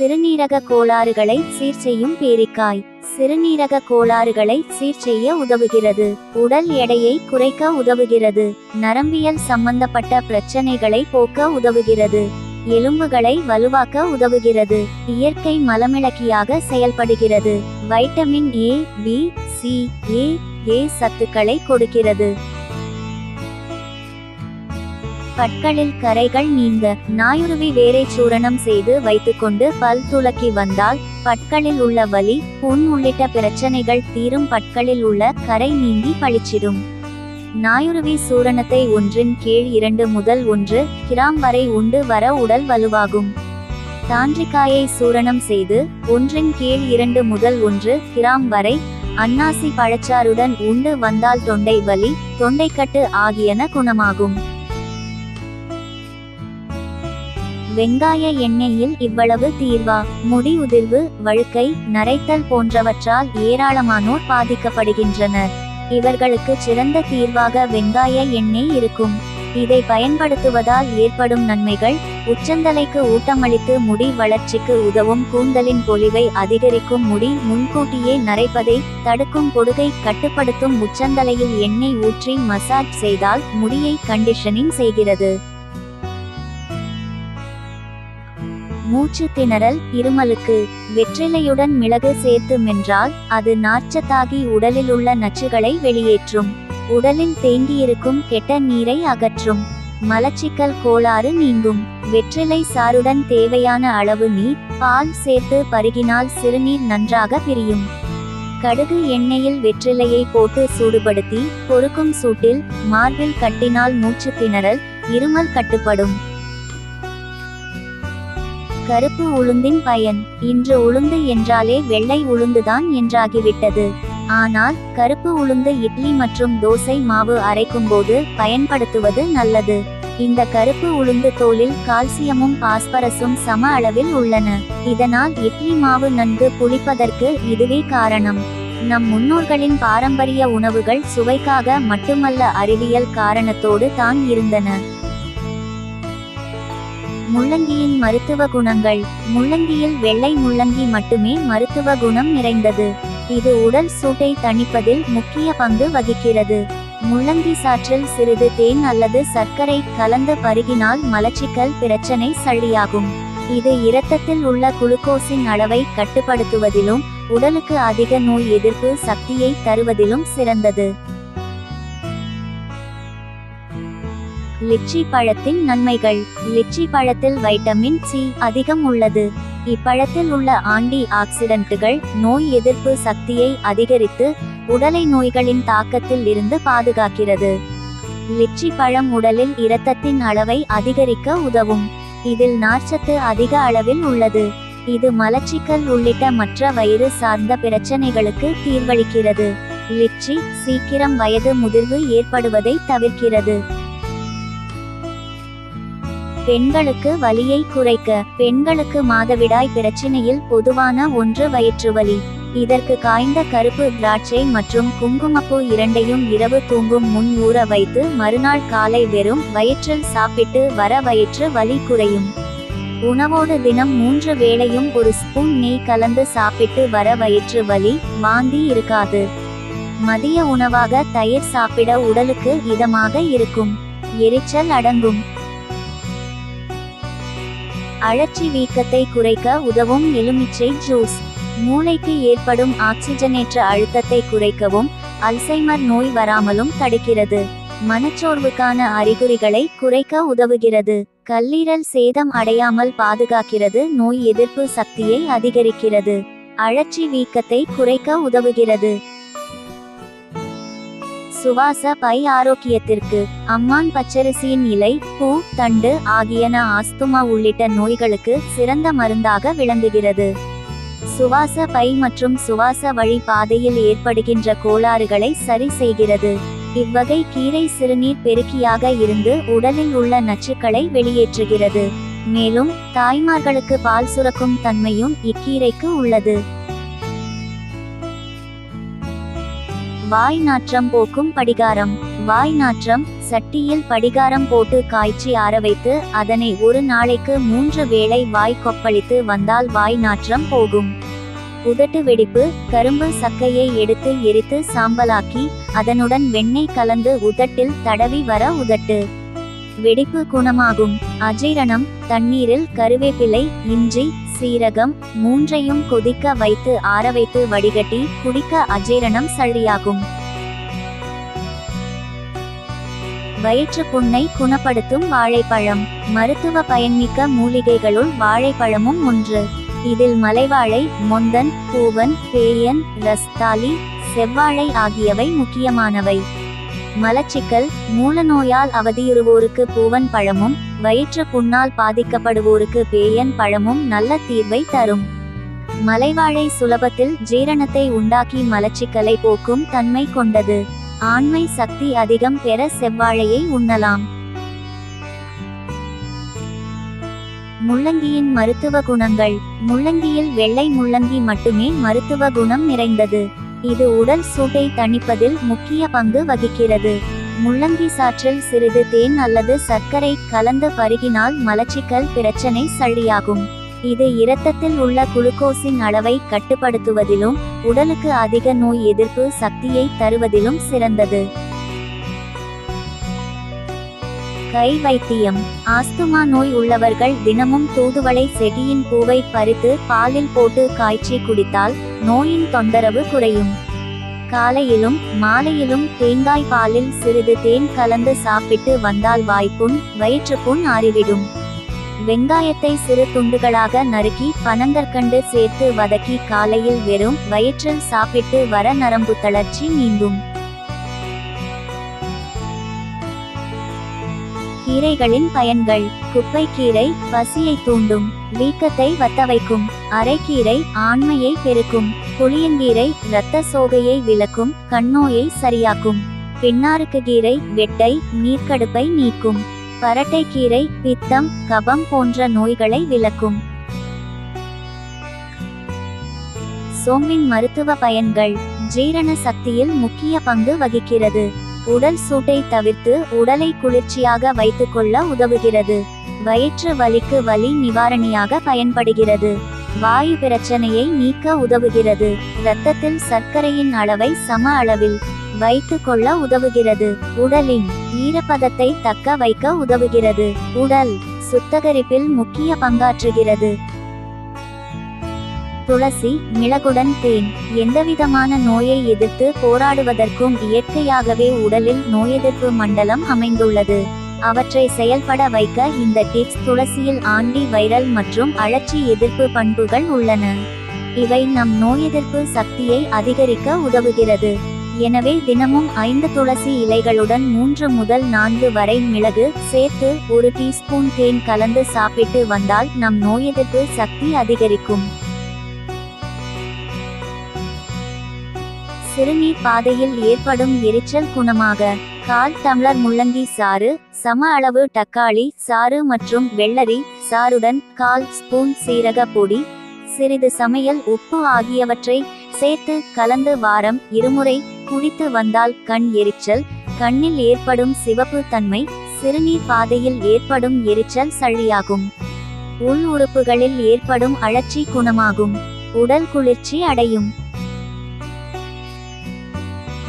சிறுநீரக கோளாறுகளை சீர் செய்யும் பேரிக்காய். சிறுநீரக கோளாறுகளை சீர் செய்ய உதவுகிறது. உடல் எடையை குறைக்க உதவுகிறது. நரம்பியல் சம்பந்தப்பட்ட பிரச்சனைகளை போக்க உதவுகிறது. எலும்புகளை வலுவாக்க உதவுகிறது. இயற்கை மலமிளக்கியாக செயல்படுகிறது. Vitamin A B C A A சத்துக்களை கொடுக்கிறது. பற்களில் கரைகள் நீங்க நாயுருவி வேரை சூரணம் செய்து வைத்துக்கொண்டு பல் துலக்கி வந்தால் பற்களில் உள்ள வலி புண் உள்ளிட்ட பிரச்சனைகள் தீரும் பற்களில் உள்ள கரை நீங்கி பளிச்சிடும். நாயுருவி சூரணத்தை ஒன்றின் கீழ் இரண்டு முதல் ஒன்று கிராம் வரை உண்டு வர உடல் வலுவாகும். தாண்டிக்காயை சூரணம் செய்து ஒன்றின் கீழ் இரண்டு முதல் ஒன்று கிராம் வரை அன்னாசி பழச்சாறுடன் உண்டு வந்தால் தொண்டை வலி தொண்டைக்கட்டு ஆகியன குணமாகும். வெங்காய எண்ணெயில் இவ்வளவு தீர்வா? முடி உதிர்வு வழுக்கை நரைத்தல் போன்றவற்றால் ஏராளமானோர் பாதிக்கப்படுகின்றனர். இவர்களுக்கு சிறந்த தீர்வாக வெங்காய எண்ணெய் இருக்கும். இதை பயன்படுத்துவதால் ஏற்படும் நன்மைகள் உச்சந்தலைக்கு ஊட்டமளித்து முடி வளர்ச்சிக்கு உதவும் கூந்தலின் பொலிவை அதிகரிக்கும் முடி முன்கூட்டியே நரைப்பதை தடுக்கும் பொடுகை கட்டுப்படுத்தும் உச்சந்தலையில் எண்ணெய் ஊற்றி மசாஜ் செய்தால் முடியை கண்டிஷனிங் செய்கிறது. மூச்சு திணறல் இருமலுக்கு வெற்றிலையுடன் மிளகு சேர்த்து மென்றால் அது நார்ச்சத்தாகி உடலில் உள்ள நச்சுகளை வெளியேற்றும். உடலில் தேங்கியிருக்கும் கெட்ட நீரை அகற்றும். மலச்சிக்கல் கோளாறு நீங்கும். வெற்றிலை சாறுடன் தேவையான அளவு நீர் பால் சேர்த்து பருகினால் சிறுநீர் நன்றாக பிரியும். கடுகு எண்ணெயில் வெற்றிலையை போட்டு சூடுபடுத்தி பொறுக்கும் சூட்டில் மார்பில் கட்டினால் மூச்சு திணறல் இருமல் கட்டுப்படும். கருப்பு உளுந்தின் பயன். இன்று உளுந்து என்றாலே வெள்ளை உளுந்துதான் என்றாகிவிட்டது. ஆனால் கருப்பு உளுந்து இட்லி மற்றும் தோசை மாவு அரைக்கும்போது பயன்படுத்துவது நல்லது. இந்த கருப்பு உளுந்து தோலில் கால்சியமும் பாஸ்பரஸும் சம அளவில் உள்ளன. இதனால் இட்லி மாவு நன்கு புளிப்பதற்கு இதுவே காரணம். நம் முன்னோர்களின் பாரம்பரிய உணவுகள் சுவைக்காக மட்டுமல்ல அறிவியல் காரணத்தோடு தான் இருந்தன. முள்ளங்கியின் மருத்துவ குணங்கள். முள்ளங்கியில் வெள்ளை முள்ளங்கி மட்டுமே மருத்துவ குணம் நிறைந்தது. இது உடல் சூட்டை தணிப்பதில் முக்கிய பங்கு வகிக்கிறது. முள்ளங்கி சாற்றில் சிறிது தேன் அல்லது சர்க்கரை கலந்து பருகினால் மலச்சிக்கல் பிரச்சனை சளியாகும். இது இரத்தத்தில் உள்ள குளுக்கோஸின் அளவை கட்டுப்படுத்துவதிலும் உடலுக்கு அதிக நோய் எதிர்ப்பு சக்தியை தருவதிலும் சிறந்தது. லிச்சி பழத்தின் நன்மைகள். லிச்சி பழத்தில் வைட்டமின் சி அதிகம் உள்ளது. இப்பழத்தில் உள்ள ஆண்டி ஆக்சிடென்ட்டுகள் நோய் எதிர்ப்பு சக்தியை அதிகரித்து உடலை நோய்களின் தாக்கத்தில் இருந்து பாதுகாக்கிறது. லிச்சி பழம் உடலில் இரத்தத்தின் அளவை அதிகரிக்க உதவும். இதில் நார்ச்சத்து அதிக அளவில் உள்ளது. இது மலச்சிக்கல் உள்ளிட்ட மற்ற வயிறு சார்ந்த பிரச்சனைகளுக்கு தீர்வளிக்கிறது. லிச்சி சீக்கிரம் வயது முதிர்வு ஏற்படுவதை தவிர்க்கிறது. பெண்களுக்கு வலியை குறைக்க பெண்களுக்கு மாதவிடாய் பிரச்சினையில் பொதுவான ஒன்று வயிற்றுவலி. இதற்கு காய்ந்த கருப்பு திராட்சை மற்றும் குங்குமப்பூ இரண்டையும் இரவு தூங்கும் முன் ஊற வைத்து மறுநாள் காலை வெறும் வயிற்றில் சாப்பிட்டு வர வயிற்று வலி குறையும். உணவோடு தினம் மூன்று வேளையும் ஒரு ஸ்பூன் நெய் கலந்து சாப்பிட்டு வர வயிற்று வலி வாந்தி இருக்காது. மதிய உணவாக தயிர் சாப்பிட உடலுக்கு இதமாக இருக்கும். எரிச்சல் அடங்கும். அழற்சி வீக்கத்தை குறைக்க உதவும் எலுமிச்சை ஜூஸ். மூளைக்கு ஏற்படும் ஆக்சிஜனேற்ற அழுத்தத்தை குறைக்கவும் அல்சைமர் நோய் வராமலும் தடுக்கிறது. மனச்சோர்வுக்கான அறிகுறிகளை குறைக்க உதவுகிறது. கல்லீரல் சேதம் அடையாமல் பாதுகாக்கிறது நோய் எதிர்ப்பு சக்தியை அதிகரிக்கிறது. அழற்சி வீக்கத்தை குறைக்க உதவுகிறது. சுவாச பை ஆரோக்கியத்திற்கு அம்மான் பச்சரிசியின் இலை பூ தண்டு ஆகியன ஆஸ்துமா உள்ளிட்ட நோய்களுக்கு சிறந்த மருந்தாக விளங்குகிறது. சுவாச பை மற்றும் சுவாச வழி பாதையில் ஏற்படுகின்ற கோளாறுகளை சரி செய்கிறது. இவ்வகை கீரை சிறுநீர் பெருக்கியாக இருந்து உடலில் உள்ள நச்சுக்களை வெளியேற்றுகிறது. மேலும் தாய்மார்களுக்கு பால் சுரக்கும் தன்மையும் இக்கீரைக்கு உள்ளது. வாய் நாற்றம் போக்கும் படிகாரம். வாய் நாற்றம் சட்டியில் படிகாரம் போட்டு காய்ச்சி ஆற வைத்து அதனை ஒரு நாளைக்கு மூன்று வேளை வாய் கொப்பளித்து வந்தால் வாய் நாற்றம் போகும். உதட்டு வெடிப்பு கரும்பு சக்கையை எடுத்து எரித்து சாம்பலாக்கி அதனுடன் வெண்ணெய் கலந்து உதட்டில் தடவி வர உதட்டு. வெடிப்பு குணமாகும். அஜீரணம் தண்ணீரில் கருவேப்பிலை இஞ்சி சீரகம் மூன்றையும் கொதிக்க வைத்து ஆற வைத்து வடிகட்டி குடிக்க அஜீரணம் சளியாகும் வயிற்று புண்ணை குணப்படுத்தும் வாழைப்பழம். மருத்துவ பயன்மிக்க மூலிகைகளுள் வாழைப்பழமும் ஒன்று. இதில் மலைவாழை மொந்தன் பூவன் பேயன் ரஸ்தாலி செவ்வாழை ஆகியவை முக்கியமானவை. மலச்சிக்கல் மூலநோயால் அவதியுறுவோருக்கு பூவன் பழமும் வயிற்று புண்ணால் பாதிக்கப்படுவோருக்கு பேயன் பழமும் நல்ல தீர்வை தரும். மலைவாழை சுலபத்தில் ஜீரணத்தை உண்டாக்கி மலச்சிக்கலை போக்கும் தன்மை கொண்டது. ஆண்மை சக்தி அதிகம் பெற செவ்வாழையை உண்ணலாம். முள்ளங்கியின் மருத்துவ குணங்கள். முள்ளங்கியில் வெள்ளை முள்ளங்கி மட்டுமே மருத்துவ குணம் நிறைந்தது. இது உடல் சூட்டை தணிப்பதில் முக்கிய பங்கு வகிக்கிறது. முள்ளங்கி சாற்றில் சிறிது தேன் அல்லது சர்க்கரை கலந்து பருகினால் மலச்சிக்கல் பிரச்சனை சளியாகும் இது இரத்தத்தில் உள்ள குளுக்கோஸின் அளவை கட்டுப்படுத்துவதிலும் உடலுக்கு அதிக நோய் எதிர்ப்பு சக்தியை தருவதிலும் சிறந்தது. கை வைத்தியம். ஆஸ்துமா நோய் உள்ளவர்கள் தினமும் தூதுவளை செடியின் பூவை பறித்து பாலில் போட்டு காய்ச்சி குடித்தால் நோயின் தொந்தரவு குறையும். காலையிலும் மாலையிலும் தேங்காய் பாலில் சிறிது தேன் கலந்து சாப்பிட்டு வந்தால் வாய்ப்புண் வயிற்றுப்புண் ஆறிவிடும். வெங்காயத்தை சிறு துண்டுகளாக நறுக்கி பனங்கற்கண்டு சேர்த்து வதக்கி காலையில் வெறும் வயிற்றில் சாப்பிட்டு வர நரம்பு தளர்ச்சி நீங்கும் கீரைகளின் பயன்கள் குப்பை கீரை பசியை தூண்டும் வீக்கத்தை வத்த வைக்கும் அரைக்கீரை ஆண்மையை பெருக்கும். புளியங்கீரை இரத்த சோகையை விளக்கும் கண்ணோயை சரியாக்கும். பின்னாருக்கு கீரை வெட்டை நீர்க்கடுப்பை நீக்கும். பரட்டைக்கீரை பித்தம் கபம் போன்ற நோய்களை விளக்கும். சோம்பின் மருத்துவ பயன்கள். ஜீரண சக்தியில் முக்கிய பங்கு வகிக்கிறது. உடல் சூட்டை தவிர்த்து உடலை குளிர்ச்சியாக வைத்துக்கொள்ள உதவுகிறது. வயிற்று வலிக்கு வலி நிவாரணியாக பயன்படுகிறது. வாயு பிரச்சனையை நீக்க உதவுகிறது. இரத்தத்தில் சர்க்கரையின் அளவை சம அளவில் வைத்து கொள்ள உதவுகிறது. உடலின் ஈரப்பதத்தை தக்க வைக்க உதவுகிறது. உடல் சுத்தகரிப்பில் முக்கிய பங்காற்றுகிறது. துளசி மிளகுடன் தேன் எந்தவிதமான நோயை எதிர்த்து போராடுவதற்கும் இயற்கையாகவே உடலில் நோயெதிர்ப்பு மண்டலம் அமைந்துள்ளது. அவற்றை செயல்பட வைக்க இந்த டிப்ஸ் துளசியில் ஆண்டி வைரல் மற்றும் அழற்சி எதிர்ப்பு பண்புகள் உள்ளன. இவை நம் நோய் எதிர்ப்பு சக்தியை அதிகரிக்க உதவுகிறது. எனவே தினமும் ஐந்து துளசி இலைகளுடன் மூன்று முதல் நான்கு வரை மிளகு சேர்த்து ஒரு டீஸ்பூன் தேன் கலந்து சாப்பிட்டு வந்தால் நம் நோய் எதிர்ப்பு சக்தி அதிகரிக்கும். சிறுநீர் பாதையில் ஏற்படும் எரிச்சல் குணமாக கால் டம்ளர் முள்ளங்கி சாறு சம அளவு தக்காளி சாறு மற்றும் வெள்ளரி சாறுடன் கால் ஸ்பூன் சீரக பொடி சிறிது சமையல் உப்பு ஆகியவற்றை சேர்த்து கலந்து வாரம் இருமுறை குடித்து வந்தால் கண் எரிச்சல் கண்ணில் ஏற்படும் சிவப்பு தன்மை சிறுநீர் பாதையில் ஏற்படும் எரிச்சல் சளியாகும். உள் உறுப்புகளில் ஏற்படும் அழற்சி குணமாகும். உடல் குளிர்ச்சி அடையும்.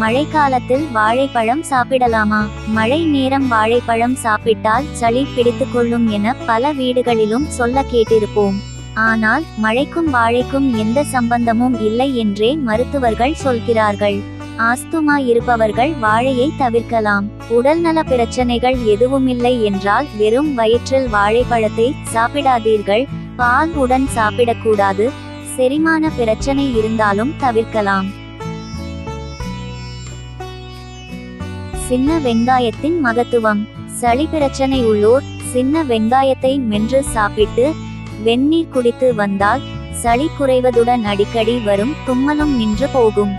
மழைக்காலத்தில் வாழைப்பழம் சாப்பிடலாமா? மழை நேரம் வாழைப்பழம் சாப்பிட்டால் சளி பிடித்துக் கொள்ளும் என பல வீடுகளிலும் சொல்ல கேட்டிருப்போம். ஆனால் மழைக்கும் வாழைக்கும் எந்த சம்பந்தமும் இல்லை என்றே மருத்துவர்கள் சொல்கிறார்கள். ஆஸ்துமா இருப்பவர்கள் வாழையை தவிர்க்கலாம். உடல்நல பிரச்சனைகள் எதுவுமில்லை என்றால் வெறும் வயிற்றில் வாழைப்பழத்தை சாப்பிடாதீர்கள். பால் உடன் சாப்பிடக்கூடாது. செரிமான பிரச்சனை இருந்தாலும் தவிர்க்கலாம். சின்ன வெங்காயத்தின் மகத்துவம். சளி பிரச்சனை உள்ளோர் சின்ன வெங்காயத்தை மென்று சாப்பிட்டு வெந்நீர் குடித்து வந்தால் சளி குறைவதுடன் அடிக்கடி வரும் தும்மலும் நின்று போகும்.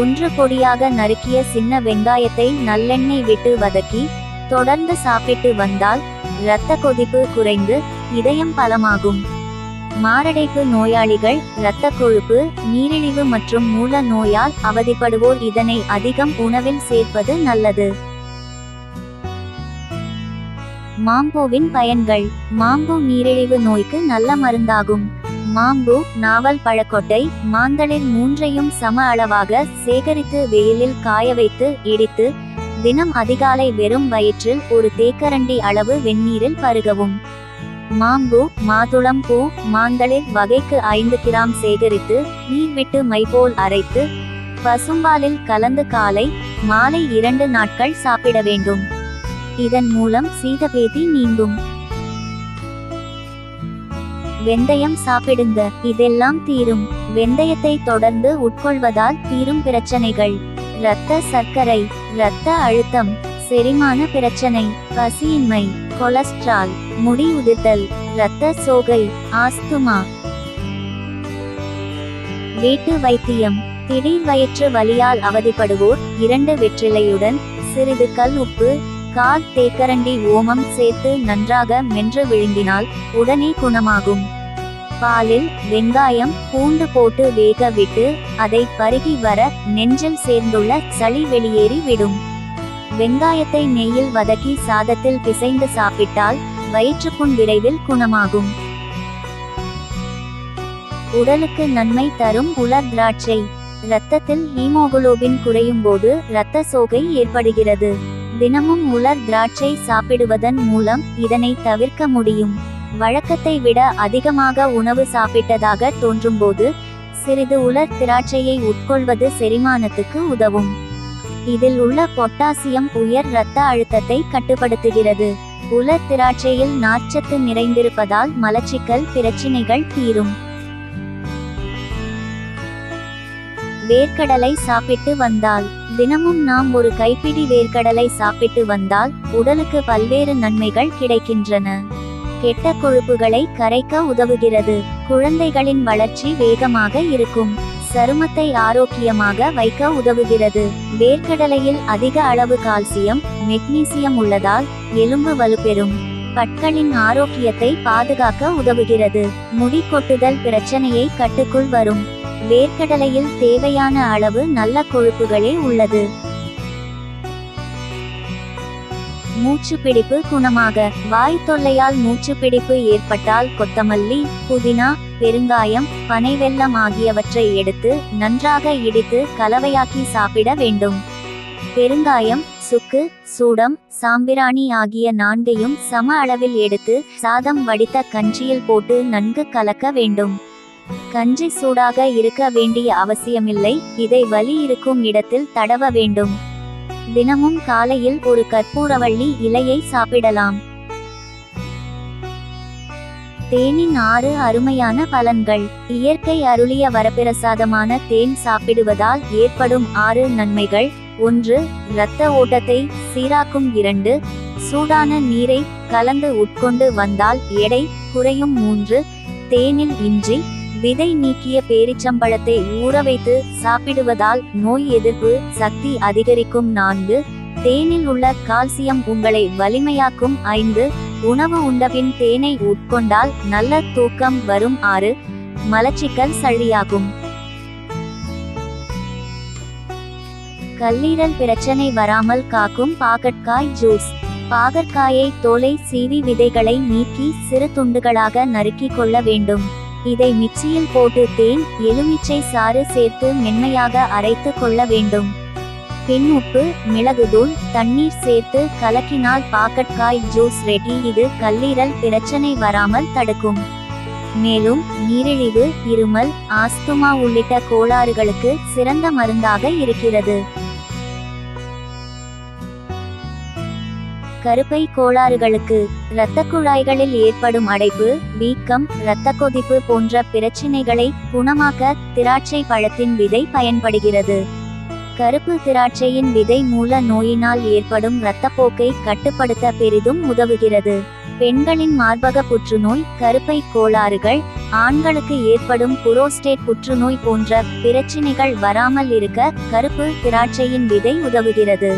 ஒன்று பொடியாக நறுக்கிய சின்ன வெங்காயத்தை நல்லெண்ணெய் விட்டு வதக்கி தொடர்ந்து சாப்பிட்டு வந்தால் இரத்த கொதிப்பு குறைந்து இதயம் பலமாகும். மாரடைப்பு நோயாளிகள் இரத்த கொழுப்பு நீரிழிவு மற்றும் மூல நோயால் அவதிப்படுவோர் இதனை அதிகம் உணவில் சேர்ப்பது நல்லது. மாம்போவின் பயன்கள். மாம்போ நீரிழிவு நோய்க்கு நல்ல மருந்தாகும். மாம்பு நாவல் பழக்கொட்டை மாந்தளிர் மூன்றையும் சம அளவாக சேகரித்து வெயிலில் காய வைத்து இடித்து தினம் அதிகாலை வெறும் வயிற்றில் ஒரு தேக்கரண்டி அளவு வெந்நீரில் பருகவும். மாம்பூ மாதுளம் பூ மாந்தளிர் வகைக்கு ஐந்து கிராம் சேகரித்து நீர் விட்டு மைபோல் அரைத்து பசும்பாலில் கலந்து காலை மாலை இரண்டு நாட்கள் சாப்பிட வேண்டும். இதன் மூலம் சீதபேதி நீங்கும். வெந்தயம் சாப்பிடுங்க இதெல்லாம் தீரும். வெந்தயத்தை தொடர்ந்து உட்கொள்வதால் தீரும் பிரச்சனைகள். இரத்த சர்க்கரை இரத்த அழுத்தம். செரிமான பிரச்சனை பசியின்மை கொலஸ்ட்ரால் முடி உதிர்தல் இரத்த சோகை ஆஸ்துமா. வீட்டு வைத்தியம் திடீர் வயிற்று வலியால் அவதிப்படுவோர் இரண்டு வெற்றிலையுடன் சிறிது கல் உப்பு கால் தேக்கரண்டி ஓமம் சேர்த்து நன்றாக மென்று விழுங்கினால் உடனே குணமாகும். பாலில் வெங்காயம் பூண்டு போட்டு வேக விட்டு அதை பருகி வர நெஞ்சில் சேர்ந்துள்ள சளி வெளியேறி விடும். வெங்காயத்தை நெய்யில் வதக்கி சாதத்தில் பிசைந்து சாப்பிட்டால் வயிற்றுப்புண் விரைவில் குணமாகும். உடலுக்கு நன்மை தரும் உலர் திராட்சை. இரத்தத்தில் ஹீமோகுளோபின் குறையும் போது இரத்த சோகை ஏற்படுகிறது. தினமும் உலர் திராட்சை சாப்பிடுவதன் மூலம் இதனை தவிர்க்க முடியும். வழக்கத்தை விட அதிகமாக உணவு சாப்பிட்டதாக தோன்றும்போது சிறிது உலர் திராட்சையை உட்கொள்வது செரிமானத்துக்கு உதவும். இதில் உள்ள பொட்டாசியம் உயர் இரத்த அழுத்தத்தை கட்டுப்படுத்துகிறது. உலர் திராட்சையில் நார்ச்சத்து நிறைந்திருப்பதால் மலச்சிக்கல் பிரச்சினைகள் தீரும். வேர்க்கடலை சாப்பிட்டு வந்தால் தினமும் நாம் ஒரு கைப்பிடி வேர்க்கடலை சாப்பிட்டு வந்தால் உடலுக்கு பல்வேறு நன்மைகள் கிடைக்கின்றன. கெட்ட கொழுப்புகளை கரைக்க உதவுகிறது. குழந்தைகளின் வளர்ச்சி வேகமாக இருக்கும். சருமத்தை ஆரோக்கியமாக வைக்க உதவுகிறது. வேர்க்கடலையில் அதிக அளவு கால்சியம் மெக்னீசியம் உள்ளதால் எலும்பு வலுப்பெறும். பற்களின் ஆரோக்கியத்தை பாதுகாக்க உதவுகிறது. முடி கொட்டுதல் பிரச்சனையை கட்டுக்குள் வரும். வேர்க்கடலையில் தேவையான அளவு நல்ல கொழுப்புகளே உள்ளது. மூச்சு பிடிப்பு குணமாக. வாய் தொல்லையால் மூச்சு பிடிப்பு ஏற்பட்டால் கொத்தமல்லி புதினா பெருங்காயம் பனைவெல்லம் ஆகியவற்றை எடுத்து நன்றாக இடித்து கலவையாக்கி சாப்பிட வேண்டும். பெருங்காயம் சுக்கு சூடம் சாம்பிராணி ஆகிய நான்கையும் சம அளவில் எடுத்து சாதம் வடித்த கஞ்சியில் போட்டு நன்கு கலக்க வேண்டும். கஞ்சி சூடாக இருக்க வேண்டிய அவசியமில்லை இதை வலி இருக்கும் இடத்தில் தடவ வேண்டும். தினமும் காலையில் ஒரு கற்பூரவள்ளி இலையை சாப்பிடலாம். தேனின் ஆறு அருமையான பலன்கள். இயற்கை அருளிய வரப்பிரசாதமான தேன் சாப்பிடுவதால் ஏற்படும் ஆறு நன்மைகள். ஒன்று இரத்த ஓட்டத்தை சீராக்கும். இரண்டு சூடான நீரை கலந்து உட்கொண்டு வந்தால் எடை குறையும். மூன்று தேனில் இன்றி விதை நீக்கிய பேரிச்சம்பழத்தை ஊற வைத்து சாப்பிடுவதால் நோய் எதிர்ப்பு சக்தி அதிகரிக்கும். நான்கு தேனில் உள்ள கால்சியம் உங்களை வலிமையாக்கும். ஐந்து உணவு உண்டபின் தேனை உட்கொண்டால் நல்ல தூக்கம் வரும் ஆறு மலச்சிக்கல் சளியாகும். கல்லீரல் பிரச்சனை வராமல் காக்கும் பாகற்காய் ஜூஸ். பாகற்காயை தோலை சீவி விதைகளை நீக்கி சிறு துண்டுகளாக நறுக்கிக் கொள்ள வேண்டும். இதை மிக்சியில் போட்டு தேன் எலுமிச்சை சாறு சேர்த்து மென்மையாக அரைத்து கொள்ள வேண்டும். பின் உப்பு மிளகுதூள் தண்ணீர் சேர்த்து கலக்கினால் பாக்கட்காய் ஜூஸ் ரெடி. இது கல்லீரல் பிரச்சனை வராமல் தடுக்கும். மேலும் நீரிழிவு இருமல் ஆஸ்துமா உள்ளிட்ட கோளாறுகளுக்கு சிறந்த மருந்தாக இருக்கிறது. கருப்பை கோளாறுகளுக்கு இரத்த குழாய்களில் ஏற்படும் அடைப்பு வீக்கம் இரத்த கொதிப்பு போன்ற பிரச்சினைகளை குணமாக்க திராட்சை பழத்தின் விதை பயன்படுகிறது. கருப்பு திராட்சையின் விதை மூல நோயினால் ஏற்படும் இரத்தப்போக்கை கட்டுப்படுத்த பெரிதும் உதவுகிறது. பெண்களின் மார்பக புற்றுநோய் கருப்பை கோளாறுகள் ஆண்களுக்கு ஏற்படும் புரோஸ்டேட் புற்றுநோய் போன்ற பிரச்சினைகள் வராமல் இருக்க கருப்பு திராட்சையின் விதை உதவுகிறது.